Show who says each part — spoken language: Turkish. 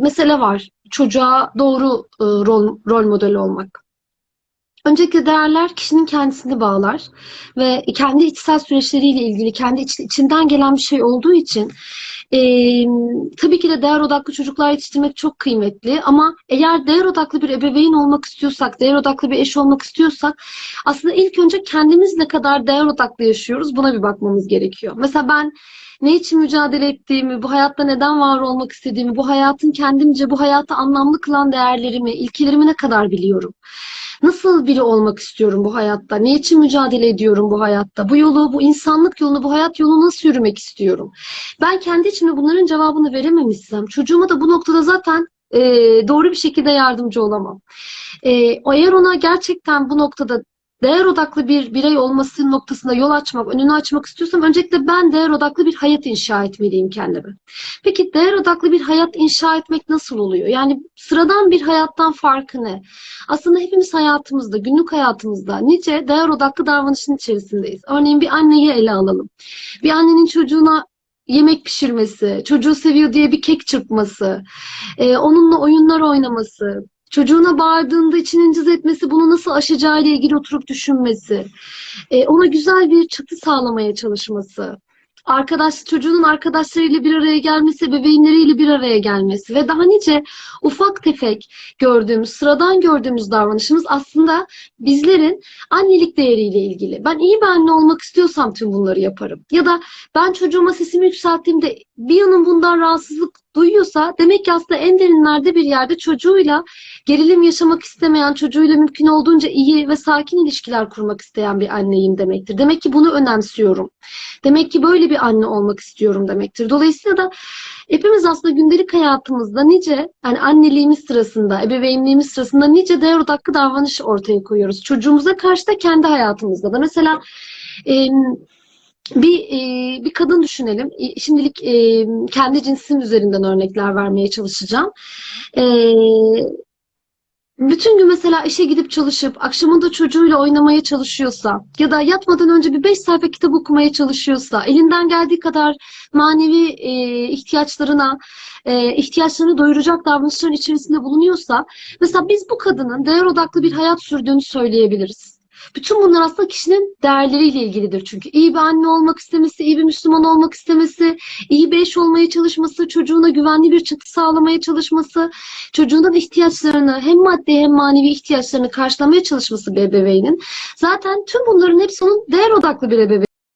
Speaker 1: mesele var. Çocuğa doğru e, rol, rol modeli olmak. Öncelikle değerler kişinin kendisini bağlar ve kendi içsel süreçleriyle ilgili, kendi iç- içinden gelen bir şey olduğu için e, tabii ki de değer odaklı çocuklar yetiştirmek çok kıymetli ama eğer değer odaklı bir ebeveyn olmak istiyorsak, değer odaklı bir eş olmak istiyorsak aslında ilk önce kendimiz ne kadar değer odaklı yaşıyoruz buna bir bakmamız gerekiyor. Mesela ben ne için mücadele ettiğimi, bu hayatta neden var olmak istediğimi, bu hayatın kendimce bu hayatı anlamlı kılan değerlerimi, ilkelerimi ne kadar biliyorum. Nasıl biri olmak istiyorum bu hayatta? Ne için mücadele ediyorum bu hayatta? Bu yolu, bu insanlık yolunu, bu hayat yolunu nasıl yürümek istiyorum? Ben kendi içimde bunların cevabını verememişsem, çocuğuma da bu noktada zaten e, doğru bir şekilde yardımcı olamam. E, eğer ona gerçekten bu noktada değer odaklı bir birey olması noktasında yol açmak, önünü açmak istiyorsam öncelikle ben değer odaklı bir hayat inşa etmeliyim kendime. Peki değer odaklı bir hayat inşa etmek nasıl oluyor? Yani sıradan bir hayattan farkı ne? Aslında hepimiz hayatımızda, günlük hayatımızda nice değer odaklı davranışın içerisindeyiz. Örneğin bir anneyi ele alalım. Bir annenin çocuğuna yemek pişirmesi, çocuğu seviyor diye bir kek çırpması, e, onunla oyunlar oynaması, çocuğuna bağırdığında içinin cız etmesi, bunu nasıl aşacağı ile ilgili oturup düşünmesi, e, ona güzel bir çatı sağlamaya çalışması, arkadaş çocuğunun arkadaşlarıyla bir araya gelmesi, bebeğinleriyle bir araya gelmesi ve daha nice ufak tefek gördüğümüz, sıradan gördüğümüz davranışımız aslında bizlerin annelik değeriyle ilgili. Ben iyi bir anne olmak istiyorsam tüm bunları yaparım. Ya da ben çocuğuma sesimi yükselttiğimde bir yanım bundan rahatsızlık duyuyorsa demek ki aslında en derinlerde bir yerde çocuğuyla gerilim yaşamak istemeyen, çocuğuyla mümkün olduğunca iyi ve sakin ilişkiler kurmak isteyen bir anneyim demektir. Demek ki bunu önemsiyorum. Demek ki böyle bir anne olmak istiyorum demektir. Dolayısıyla da hepimiz aslında gündelik hayatımızda nice yani anneliğimiz sırasında, ebeveynliğimiz sırasında nice değer odaklı davranış ortaya koyuyoruz. Çocuğumuza karşı da kendi hayatımızda da. Mesela e, bir e, bir kadın düşünelim. Şimdilik e, kendi cinsim üzerinden örnekler vermeye çalışacağım. E, bütün gün mesela işe gidip çalışıp akşamında çocuğuyla oynamaya çalışıyorsa ya da yatmadan önce bir beş sayfa kitap okumaya çalışıyorsa, elinden geldiği kadar manevi e, ihtiyaçlarına, e, ihtiyaçlarını doyuracak davranışların içerisinde bulunuyorsa, mesela biz bu kadının değer odaklı bir hayat sürdüğünü söyleyebiliriz. Bütün bunlar aslında kişinin değerleriyle ilgilidir çünkü. iyi bir anne olmak istemesi, iyi bir Müslüman olmak istemesi, iyi bir eş olmaya çalışması, çocuğuna güvenli bir çatı sağlamaya çalışması, çocuğunun ihtiyaçlarını hem maddi hem manevi ihtiyaçlarını karşılamaya çalışması bir ebeveynin. Zaten tüm bunların hepsi onun değer odaklı bir ebeveyn.